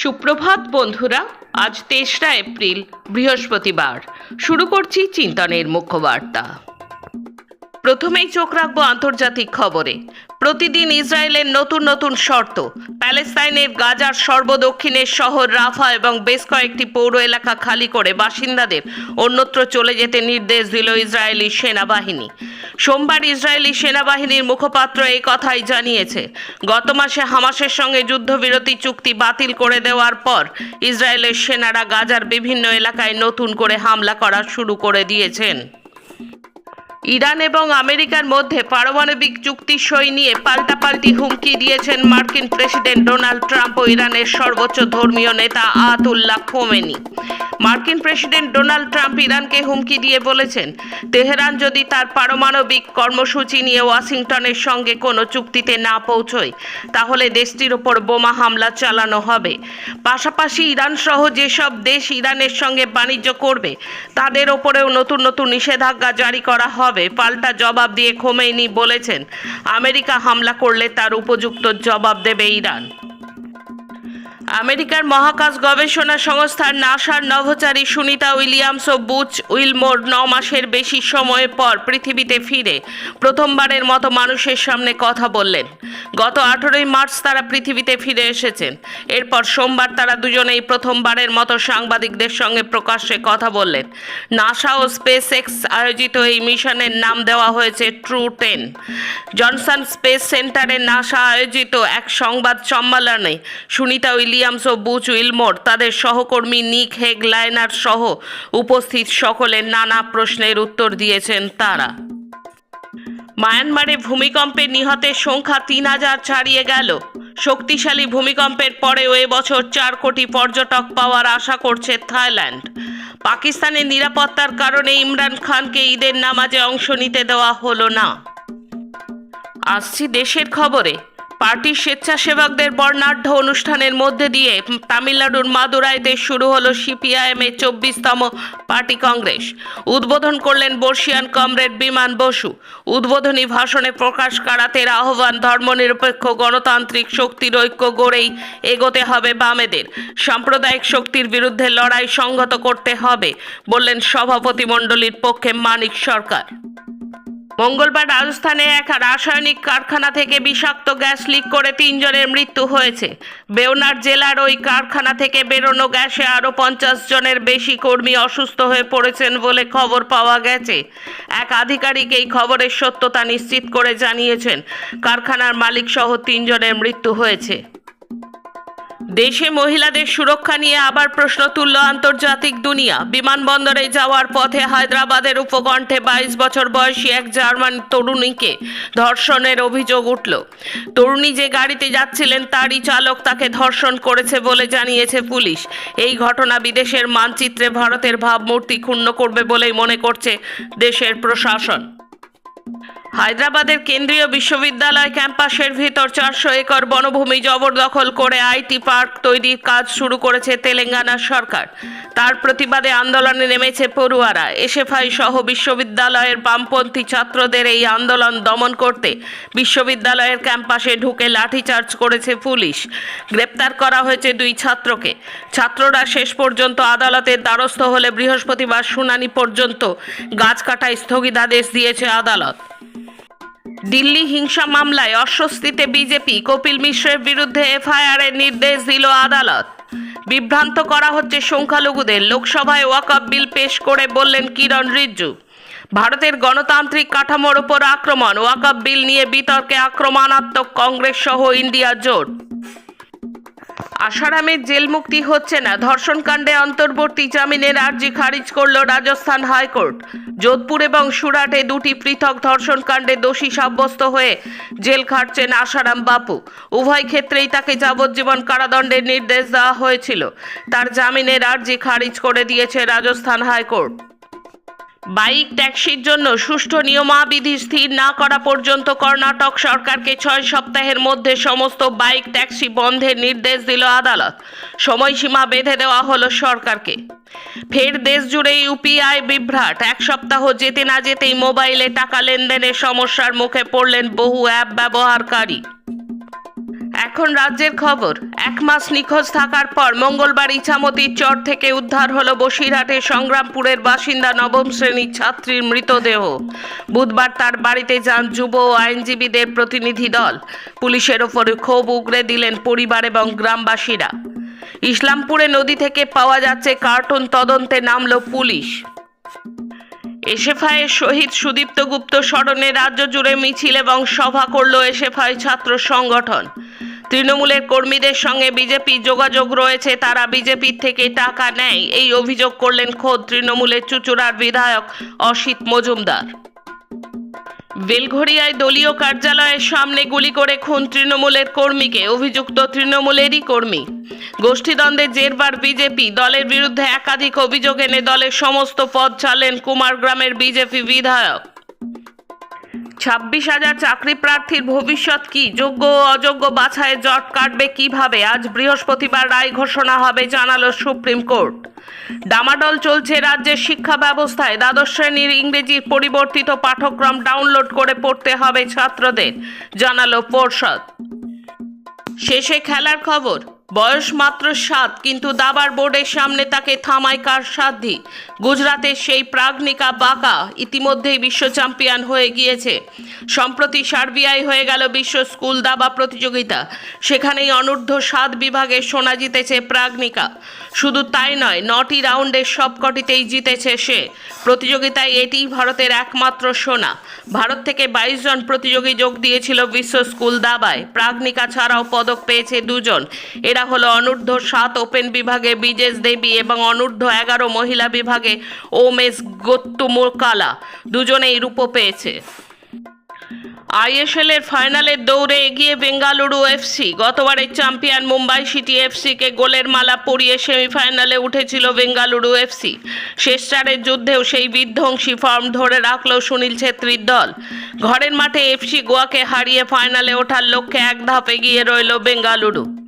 সুপ্রভাত বন্ধুরা আজ তেসরা এপ্রিল বৃহস্পতিবার। শুরু করছি চিন্তনের মুখ্য বার্তা। প্রথমেই চোখ রাখব আন্তর্জাতিক খবরে। প্রতিদিন ইসরায়েলের নতুন নতুন শর্ত প্যালেস্তাইনের গাজার সর্বদক্ষিণের শহর রাফা এবং বেশ কয়েকটি পৌর এলাকা খালি করে বাসিন্দাদের অন্যত্র চলে যেতে নির্দেশ দিল ইসরায়েলি সেনাবাহিনী। সোমবার ইসরায়েলি সেনাবাহিনীর মুখপাত্র এই কথাই জানিয়েছে। গত মাসে হামাসের সঙ্গে যুদ্ধবিরতি চুক্তি বাতিল করে দেওয়ার পর ইসরায়েলের সেনারা গাজার বিভিন্ন এলাকায় নতুন করে হামলা করা শুরু করে দিয়েছেন। ইরান এবং আমেরিকার মধ্যে পারমাণবিক চুক্তি সই নিয়ে পাল্টাপাল্টি হুমকি দিয়েছেন মার্কিন প্রেসিডেন্ট ডোনাল্ড ট্রাম্প ও ইরানের সর্বোচ্চ ধর্মীয় নেতা আতুল্লাহ খোমেনি। মার্কিন প্রেসিডেন্ট ডোনাল্ড ট্রাম্প ইরানকে হুমকি দিয়ে বলেছেন, তেহরান যদি তার পারমাণবিক কর্মসূচি নিয়ে ওয়াশিংটনের সঙ্গে কোনো চুক্তিতে না পৌঁছয়, তাহলে দেশটির ওপর বোমা হামলা চালানো হবে। পাশাপাশি ইরান সহ যেসব দেশ ইরানের সঙ্গে বাণিজ্য করবে, তাদের ওপরেও নতুন নতুন নিষেধাজ্ঞা জারি করা হবে। পাল্টা জবাব দিয়ে খোমেনি বলেছেন, আমেরিকা হামলা করলে তার উপযুক্ত জবাব দেবে ইরান। আমেরিকার মহাকাশ গবেষণা সংস্থার নাসার নভোচারী সুনিতা উইলিয়ামস ও বুচ উইলমোর ন মাসের বেশি সময় পর পৃথিবীতে ফিরে প্রথমবারের মতো মানুষের সামনে কথা বললেন। গত আঠেরোই মার্চ তারা পৃথিবীতে ফিরে এসেছেন। এরপর সোমবার তারা দুজনেই প্রথমবারের মতো সাংবাদিকদের সঙ্গে প্রকাশ্যে কথা বললেন। নাসা ও স্পেস এক্স আয়োজিত এই মিশনের নাম দেওয়া হয়েছে ট্রু টেন। জনসন স্পেস সেন্টারে নাসা আয়োজিত এক সংবাদ সম্মেলনে সুনিতা উইলিয়ামস ও বুচ উইলমোর, তাদের সহকর্মী নিক হেগ লাইনার সহ উপস্থিত সকলের নানা প্রশ্নের উত্তর দিয়েছেন তারা। মায়ানমারে ভূমিকম্পে নিহতের সংখ্যা তিন হাজার ছাড়িয়ে গেল। শক্তিশালী ভূমিকম্পের পরেও এবছর চার কোটি পর্যটক পাওয়ার আশা করছে থাইল্যান্ড। পাকিস্তানের নিরাপত্তার কারণে ইমরান খানকে ঈদের নামাজে অংশ নিতে দেওয়া হলো না। আসছি দেশের খবরে। পার্টির স্বেচ্ছাসেবকদের বর্ণাঢ্য অনুষ্ঠানের মধ্যে দিয়ে তামিলনাড়ুর মাদুরাইতে শুরু হলো সিপিআইএম এর চব্বিশতম পার্টি কংগ্রেস। উদ্বোধন করলেন বর্ষিয়ান কমরেড বিমান বসু। উদ্বোধনী ভাষণে প্রকাশ কারাতের আহ্বান, ধর্মনিরপেক্ষ গণতান্ত্রিক শক্তির ঐক্য গড়েই এগোতে হবে বামেদের। সাম্প্রদায়িক শক্তির বিরুদ্ধে লড়াই সংগত করতে হবে, বললেন সভাপতি মণ্ডলীর পক্ষে মানিক সরকার। মঙ্গলবার রাজস্থানে এক রাসায়নিক কারখানা থেকে বিষাক্ত গ্যাস লিক করে তিনজনের মৃত্যু হয়েছে। বেওনার জেলার ওই কারখানা থেকে বেরোনো গ্যাসে আরও পঞ্চাশ জনের বেশি কর্মী অসুস্থ হয়ে পড়েছেন বলে খবর পাওয়া গেছে। এক আধিকারিক এই খবরের সত্যতা নিশ্চিত করে জানিয়েছেন, কারখানার মালিক সহ তিনজনের মৃত্যু হয়েছে। দেশে মহিলাদের সুরক্ষা নিয়ে আবার প্রশ্ন তুলল আন্তর্জাতিক দুনিয়া। বিমানবন্দরে যাওয়ার পথে হায়দ্রাবাদের উপকণ্ঠে বাইশ বছর বয়সী এক জার্মান তরুণীকে ধর্ষণের অভিযোগ উঠল। তরুণী যে গাড়িতে যাচ্ছিলেন, তারই চালক তাকে ধর্ষণ করেছে বলে জানিয়েছে পুলিশ। এই ঘটনা বিদেশের মানচিত্রে ভারতের ভাবমূর্তি ক্ষুণ্ণ করবে বলেই মনে করছে দেশের প্রশাসন। হায়দ্রাবাদের কেন্দ্রীয় বিশ্ববিদ্যালয় ক্যাম্পাসের ভিতর চারশো একর বনভূমি জবরদখল করে আইটি পার্ক তৈরির কাজ শুরু করেছে তেলেঙ্গানা সরকার। তার প্রতিবাদে আন্দোলনে নেমেছে পড়ুয়ারা। এসএফআই সহ বিশ্ববিদ্যালয়ের বামপন্থী ছাত্রদের এই আন্দোলন দমন করতে বিশ্ববিদ্যালয়ের ক্যাম্পাসে ঢুকে লাঠিচার্জ করেছে পুলিশ। গ্রেপ্তার করা হয়েছে দুই ছাত্রকে। ছাত্ররা শেষ পর্যন্ত আদালতের দ্বারস্থ হলে বৃহস্পতিবার শুনানি পর্যন্ত গাছ কাটায় স্থগিতাদেশ দিয়েছে আদালত। দিল্লি হিংসা মামলায় অস্বস্তিতে বিজেপি। কপিল মিশ্রের বিরুদ্ধে এফআইআর এর নির্দেশ দিল আদালত। বিভ্রান্ত করা হচ্ছে সংখ্যালঘুদের। লোকসভায় ওয়াকআপ বিল পেশ করে বললেন কিরণ রিজ্জু। ভারতের গণতান্ত্রিক কাঠামোর ওপর আক্রমণ। ওয়াকআপ বিল নিয়ে বিতর্কে আক্রমণাত্মক কংগ্রেস সহ ইন্ডিয়া জোট। আসারামের জেল মুক্তি হচ্ছে না। ধর্ষণকাণ্ডে অন্তর্বর্তী জামিনের আর্জি খারিজ করল রাজস্থান হাইকোর্ট। যোধপুর এবং সুরাটে দুটি পৃথক ধর্ষণকাণ্ডে দোষী সাব্যস্ত হয়ে জেল খাটছেন আসারাম বাপু। উভয় ক্ষেত্রেই তাকে যাবজ্জীবন কারাদণ্ডের নির্দেশ দেওয়া হয়েছিল। তার জামিনের আর্জি খারিজ করে দিয়েছে রাজস্থান হাইকোর্ট। বাইক ট্যাক্সির জন্য সুষ্ঠু নিয়মাবিধি স্থির না করা পর্যন্ত কর্ণাটক সরকারকে ছয় সপ্তাহের মধ্যে সমস্ত বাইক ট্যাক্সি বন্ধের নির্দেশ দিল আদালত। সময়সীমা বেঁধে দেওয়া হলো সরকারকে। ফের দেশ জুড়ে ইউপিআই বিভ্রাট। এক সপ্তাহ যেতে না যেতেই মোবাইলে টাকা লেনদেনের সমস্যার মুখে পড়লেন বহু অ্যাপ ব্যবহারকারী। এখন রাজ্যের খবর। এক মাস নিখোঁজ থাকার পর মঙ্গলবার ইছামতির চর থেকে উদ্ধার হলো বসিরহাটের সংগ্রামপুরের বাসিন্দা নবম শ্রেণির ছাত্রীর মৃতদেহ। বুধবার তার বাড়িতে যান যুব ও আইনজীবীদের প্রতিনিধি দল। পুলিশের ওপরে ক্ষোভ উগরে দিলেন পরিবার এবং গ্রামবাসীরা। ইসলামপুরে নদী থেকে পাওয়া যাচ্ছে কার্টুন তদন্তে নামল পুলিশ। এসএফআইয়ের শহীদ সুদীপ্ত গুপ্ত স্মরণে রাজ্য জুড়ে মিছিল এবং সভা করল এসএফআই ছাত্র সংগঠন। তৃণমূলের কর্মীদের সঙ্গে বিজেপি যোগাযোগ রয়েছে, তারা বিজেপির থেকে টাকা নেয়। এই অভিযোগ করলেন খোদ তৃণমূলের চুচুড়ার বিধায়ক অসিত মজুমদার। বেলঘড়িয়ায় দলীয় কার্যালয়ের সামনে গুলি করে খুন তৃণমূলের কর্মীকে, অভিযুক্ত তৃণমূলেরই কর্মী। গোষ্ঠীদ্বন্দ্বে জেরবার বিজেপি, দলের বিরুদ্ধে একাধিক অভিযোগ এনে দলের সমস্ত পদ ছাড়লেন কুমারগ্রামের বিজেপি বিধায়ক। ছাব্বিশ হাজার চাকরি প্রার্থীর ভবিষ্যৎ কি? যোগ্য ও অযোগ্য বাছাইয়ে জট কাটবে কীভাবে? আজ বৃহস্পতিবার রায় ঘোষণা হবে, জানালো সুপ্রিম কোর্ট। ডামাডল চলছে রাজ্যের শিক্ষা ব্যবস্থায়। দ্বাদশ শ্রেণির ইংরেজির পরিবর্তিত পাঠ্যক্রম ডাউনলোড করে পড়তে হবে ছাত্রদের, জানালো পর্ষদ। শেষে খেলার খবর। বয়স মাত্র সাত, কিন্তু দাবার বোর্ডের সামনে তাকে থামায় কার সাধ্যি গুজরাতের সেই প্রাগনিকা বাঁকা ইতিমধ্যেই বিশ্ব চ্যাম্পিয়ন হয়ে গিয়েছে। সম্প্রতি সার্বিয়ায় হয়ে গেল বিশ্ব স্কুল দাবা প্রতিযোগিতা। সেখানেই অনূর্ধ্ব সাত বিভাগে সোনা জিতেছে প্রাগনিকা। শুধু তাই নয়, নটি রাউন্ডের সবকটিতেই জিতেছে সে। প্রতিযোগিতায় এটিই ভারতের একমাত্র সোনা। ভারত থেকে বাইশ জন প্রতিযোগী যোগ দিয়েছিল বিশ্ব স্কুল দাবায়। প্রাগনিকা ছাড়াও পদক পেয়েছে দুজন। এরা হলো অনূর্ধ্ব সাত ওপেন বিভাগে বিজেশ দেবী এবং অনূর্ধ্ব এগারো মহিলা বিভাগে ওমেশ গোত্তুমুকালা। দুজনেই রূপো পেয়েছে। আইএসএল এর ফাইনালের দৌড়ে এগিয়ে বেঙ্গালুরু এফসি গতবারের চ্যাম্পিয়ন মুম্বাই সিটি এফসিকে গোলের মালা পরিয়ে সেমিফাইনালে উঠেছিল বেঙ্গালুরু এফসি শেষ চারের যুদ্ধেও সেই বিধ্বংসী ফর্ম ধরে রাখল সুনীল ছেত্রীর দল। ঘরের মাঠে এফসি গোয়াকে হারিয়ে ফাইনালে ওঠার লক্ষ্যে এক ধাপ এগিয়ে রইল বেঙ্গালুরু।